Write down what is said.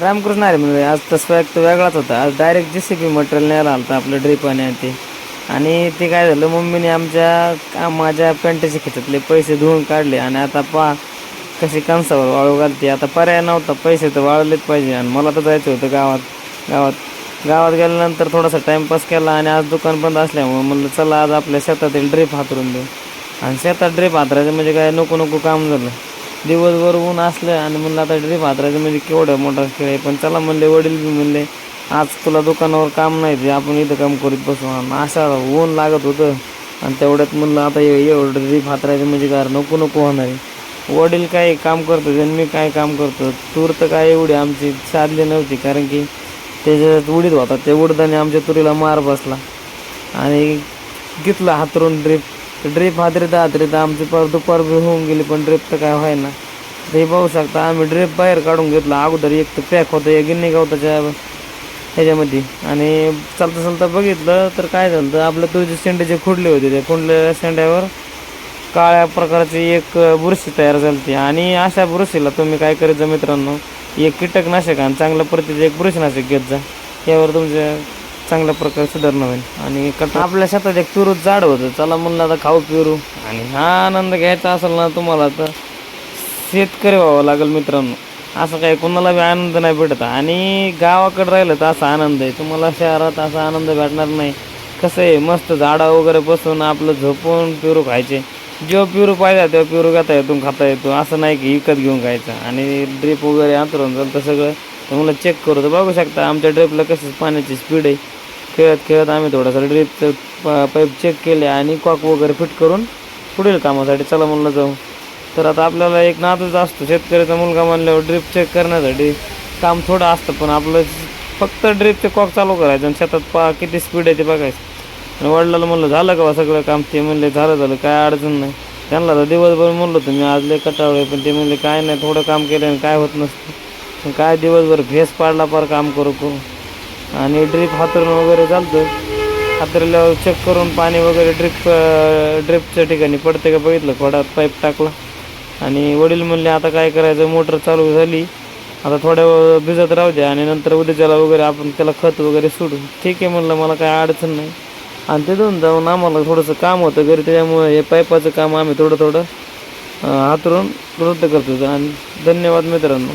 रामकृष्ण अरे म्हणजे आज तसं एक तो वेगळाच होता. आज डायरेक्ट जे सी बी मटेरियल न्यायला आलं होतं आपलं ड्रीप आणि ते. आणि ते काय झालं मम्मीने आमच्या का- माझ्या पॅन्टच्या खिचातले पैसे धुवून काढले आणि आता पा कशी कणसावर वाळू घालते. आता पर्याय नव्हता पैसे तर वाळलेच पाहिजे. आणि मला तर जायचं होतं गावात गावात. गावात गेल्यानंतर थोडासा टाईमपास केला आणि आज दुकान बंद असल्यामुळे म्हणलं चला आज आपल्या शेतातील ड्रीप हातरून देऊ. आणि शेतात ड्रीप हातरायचं म्हणजे काय? नको नको काम झालं. दिवसभर ऊन असलं आणि म्हणलं आता ड्रीप हातरायचं म्हणजे केवढं मोठा खेळ आहे. पण चला म्हणले वडील बी म्हणले आज तुला दुकानावर काम नाही ते आपण इथं काम करीत बसू. आणि अशा ऊन लागत होतं. आणि तेवढ्यात म्हणलं आता एवढं ड्रीप हातरायचं म्हणजे काय नको नको होणार आहे. वडील काय काम करतो आणि मी काय काम करतो? तूर तर काय एवढी आमची साधली नव्हती कारण की त्याच्यात उडीत होता. ते उडदाने आमच्या तुरीला मार बसला. आणि घेतला हातरून ड्रीप. ड्रीप हादरीता हादरीता आमची पर दुपार बी होऊन गेली पण ड्रिप तर काय व्हाय ना ते पाहू शकता आम्ही ड्रीप बाहेर काढून घेतला. अगोदर एक तर पॅक होतं एक गिन्नी गवताच्या ह्याच्यामध्ये. आणि चालता चालता बघितलं तर काय झालं तर आपलं तुझे शेंडे जे खुडले होते त्या खुडलेल्या शेंड्यावर काळ्या प्रकारची एक बुरशी तयार झाली आणि अशा बुरशीला तुम्ही काय करायचं मित्रांनो एक कीटकनाशक आणि चांगल्या प्रतीचं एक बुरशीनाशक घेत जा. यावर तुमच्या चांगल्या प्रकारे सुधारणा होईल. आणि कट आपल्या शेतात एक पिरू झाड होतं. चला म्हणलं आता खाऊ पिरू आणि हा आनंद घ्यायचा असेल ना तुम्हाला तर शेतकरी व्हावं लागेल मित्रांनो. असं काही कोणाला बी आनंद नाही भेटत. आणि गावाकडे राहिलं तर असा आनंद आहे. तुम्हाला शहरात असा आनंद भेटणार नाही. कसं आहे मस्त झाडा वगैरे बसून आपलं झोपून पिरू खायचे. जो पिरू पाहिजे तेव्हा पिरू घेता येतो खाता येतो. असं नाही की विकत घेऊन खायचं. आणि ड्रीप वगैरे अंतरून चालतं सगळं तुम्हाला चेक करू. तर बघू शकता आमच्या ड्रीपला कसं पाण्याची स्पीड आहे. खेळत खेळत आम्ही थोडासा ड्रीप पाईप चेक केले आणि कॉक वगैरे फिट करून पुढील कामासाठी चला म्हणलं जाऊ. तर आता आपल्याला एक नातच असतो शेतकऱ्याचा मुलगा म्हणल्यावर ड्रीप चेक करण्यासाठी काम थोडं असतं पण आपलं फक्त ड्रीप ते कॉक चालू करायचं आणि शेतात पा किती स्पीड आहे ते बघायचं. आणि वडिलाला म्हणलं झालं का सगळं काम? ते म्हणले झालं झालं काय अडचण नाही. त्यांना तर दिवसभर म्हणलं होतं मी आज लय कटावळे पण ते म्हणले काय नाही थोडं काम केलं आणि काय होत नसतं. पण काय दिवसभर भेस पाडला पार काम करू करू. आणि ड्रीप हातरून वगैरे चालतो हातरल्यावर चेक करून पाणी वगैरे ड्रिप ड्रिपच्या ठिकाणी पडते का बघितलं? थोडा पाईप टाकला. आणि वडील म्हणले आता काय करायचं? मोटर चालू झाली. आता थोड्या वेळ भिजत राहू द्या आणि नंतर उद्याच्याला वगैरे आपण त्याला खत वगैरे सोडू. ठीक आहे म्हणलं मला काय अडचण नाही. आणि तिथून जाऊन आम्हाला थोडंसं काम होतं घरी. त्याच्यामुळे हे पाईपाचं काम आम्ही थोडं थोडं हातरून रद्द करतो आणि धन्यवाद मित्रांनो.